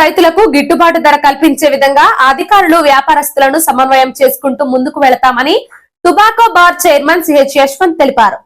రైతులకు గిట్టుబాటు ధర కల్పించే విధంగా అధికారులు వ్యాపారస్తులను సమన్వయం చేసుకుంటూ ముందుకు వెళతామని tobacco board chairman C H Yashwant తెలిపారు.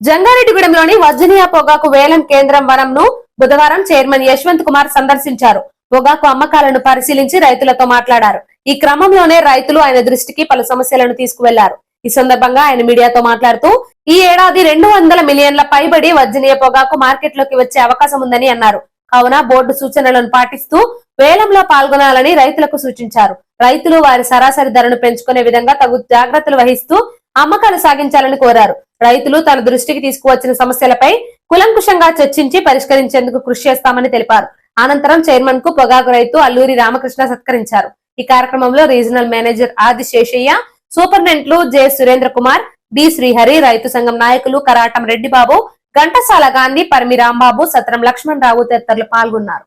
జంగారెడ్డిగూడెంలోని వర్జనియా పొగాకు వేలం కేంద్రం వనంను బుధవారం చైర్మన్ యశ్వంత్ కుమార్ సందర్శించారు. పొగాకు అమ్మకాలను పరిశీలించి రైతులతో మాట్లాడారు. ఈ క్రమంలోనే రైతులు ఆయన దృష్టికి పలు సమస్యలను తీసుకువెళ్ళారు. ఈ సందర్భంగా ఆయన మీడియాతో మాట్లాడుతూ ఈ ఏడాది రెండు వందల మిలియన్ల పైబడి వర్జనీయ పొగాకు మార్కెట్లోకి వచ్చే అవకాశం ఉందని అన్నారు. కావున బోర్డు సూచనలను పాటిస్తూ వేలంలో పాల్గొనాలని రైతులకు సూచించారు. రైతులు వారి సరాసరి ధరను పెంచుకునే విధంగా తగు జాగ్రత్తలు వహిస్తూ అమ్మకాలు సాగించాలని కోరారు. రైతులు తన దృష్టికి తీసుకువచ్చిన సమస్యలపై కులంకుషంగా చర్చించి పరిష్కరించేందుకు కృషి చేస్తామని తెలిపారు. అనంతరం చైర్మన్కు పొగాకు రైతు అల్లూరి రామకృష్ణ సత్కరించారు. ఈ కార్యక్రమంలో రీజనల్ మేనేజర్ ఆది శేషయ్య సూపరింటెండెంట్లు జె సురేంద్ర కుమార్ డి శ్రీహరి రైతు సంఘం నాయకులు కరాటం రెడ్డిబాబు ఘంటసాల గాంధీ పరిమి రాంబాబు సత్రం లక్ష్మణ్ రావు తదితరులు పాల్గొన్నారు.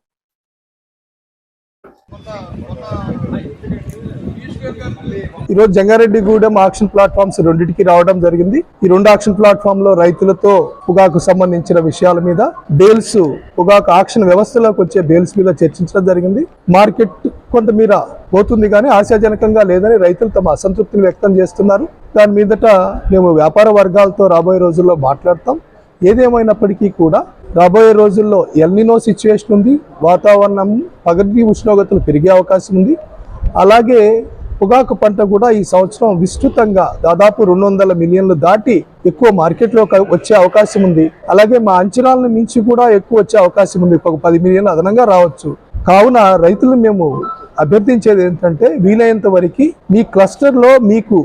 ఈరోజు జంగారెడ్డిగూడెం ఆక్షన్ ప్లాట్ఫామ్స్ రెండింటికి రావడం జరిగింది. ఈ రెండు ఆక్షన్ ప్లాట్ఫామ్లో రైతులతో పొగాకు సంబంధించిన విషయాల మీద బేల్స్ పొగాకు ఆక్షన్ వ్యవస్థలోకి వచ్చే బేల్స్ మీద చర్చించడం జరిగింది. మార్కెట్ కొంతమీర పోతుంది కానీ ఆశాజనకంగా లేదని రైతులు తమ అసంతృప్తిని వ్యక్తం చేస్తున్నారు. దాని మీదట మేము వ్యాపార వర్గాలతో రాబోయే రోజుల్లో మాట్లాడతాం. ఏదేమైనప్పటికీ కూడా రాబోయే రోజుల్లో ఎల్నినో సిచ్యువేషన్ ఉంది వాతావరణం పగటి ఉష్ణోగ్రతలు పెరిగే అవకాశం ఉంది. అలాగే పొగాకు పంట కూడా ఈ సంవత్సరం విస్తృతంగా దాదాపు రెండు వందల మిలియన్లు దాటి ఎక్కువ మార్కెట్లో వచ్చే అవకాశం ఉంది. అలాగే మా అంచనాలను మించి కూడా ఎక్కువ వచ్చే అవకాశం ఉంది. ఒక పది మిలియన్లు అదనంగా రావచ్చు. కావున రైతులు మేము అభ్యర్థించేది ఏంటంటే వీలైనంత వరకు మీ క్లస్టర్లో మీకు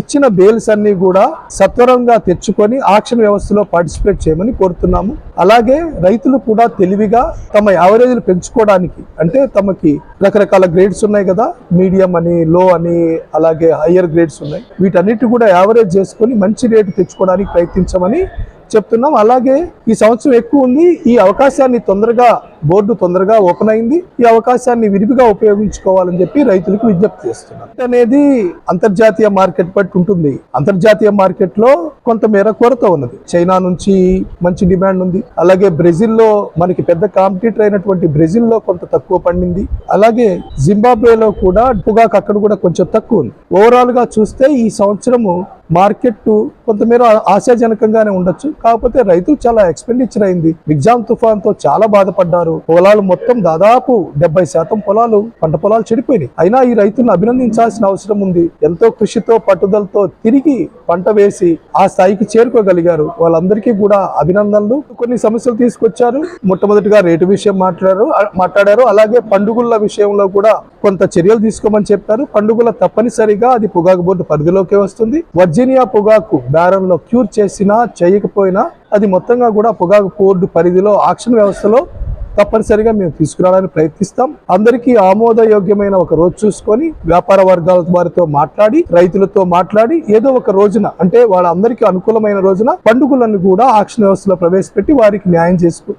ఇచ్చిన బేల్స్ అన్ని కూడా సత్వరంగా తెచ్చుకొని ఆక్షన్ వ్యవస్థలో పార్టిసిపేట్ చేయమని కోరుతున్నాము. అలాగే రైతులు కూడా తెలివిగా తమ యావరేజ్లు పెంచుకోవడానికి అంటే తమకి రకరకాల గ్రేడ్స్ ఉన్నాయి కదా మీడియం అని లో అని అలాగే హయ్యర్ గ్రేడ్స్ ఉన్నాయి. వీటన్నిటి కూడా యావరేజ్ చేసుకొని మంచి రేటు తెచ్చుకోవడానికి ప్రయత్నించమని చెప్తున్నాం. అలాగే ఈ సంవత్సరం ఎక్కువ ఉంది. ఈ అవకాశాన్ని తొందరగా బోర్డు తొందరగా ఓపెన్ అయింది. ఈ అవకాశాన్ని విరివిగా ఉపయోగించుకోవాలని చెప్పి రైతులకు విజ్ఞప్తి చేస్తున్నాం. అనేది అంతర్జాతీయ మార్కెట్ బట్టి ఉంటుంది. అంతర్జాతీయ మార్కెట్లో కొంతమేర కొరత ఉన్నది. చైనా నుంచి మంచి డిమాండ్ ఉంది. అలాగే బ్రెజిల్లో మనకి పెద్ద కాంపిటీటర్ అయినటువంటి బ్రెజిల్లో కొంత తక్కువ పండింది. అలాగే జింబాబ్వేలో కూడా పొగాకు అక్కడ కూడా కొంచెం తక్కువ ఉంది. ఓవరాల్గా చూస్తే ఈ సంవత్సరము మార్కెట్ కొంతమేర ఆశాజనకంగానే ఉండొచ్చు. కాకపోతే రైతులు చాలా ఎక్స్పెండిచర్ అయింది. విగ్జామ్ తుఫాన్తో చాలా బాధపడ్డారు. పొలాలు మొత్తం దాదాపు డెబ్బై శాతం పొలాలు పంట పొలాలు చెడిపోయినాయి. అయినా ఈ రైతులను అభినందించాల్సిన అవసరం ఉంది. ఎంతో కృషితో పట్టుదలతో తిరిగి పంట వేసి ఆ స్థాయికి చేరుకోగలిగారు. వాళ్ళందరికీ కూడా అభినందనలు. కొన్ని సమస్యలు తీసుకొచ్చారు. మొట్టమొదటిగా రేటు విషయం మాట్లాడారు. మాట్లాడారు. అలాగే పండుగల విషయంలో కూడా కొంత చర్యలు తీసుకోమని చెప్పారు. పండుగల తప్పనిసరిగా అది పొగాకు బోర్డు పరిధిలోకి వస్తుంది. వర్జీనియా పొగాకు బేరంలో క్యూర్ చేసినా చేయకపోయినా అది మొత్తంగా కూడా పొగాకు బోర్డు పరిధిలో ఆక్షన్ వ్యవస్థలో తప్పనిసరిగా మేము తీసుకురావడానికి ప్రయత్నిస్తాం. అందరికీ ఆమోదయోగ్యమైన ఒక రోజు చూసుకొని వ్యాపార వర్గాల వారితో మాట్లాడి రైతులతో మాట్లాడి ఏదో ఒక రోజున అంటే వాళ్ళందరికీ అనుకూలమైన రోజున పండుగలను కూడా ఆక్షన్ వ్యవస్థలో ప్రవేశపెట్టి వారికి న్యాయం చేసుకు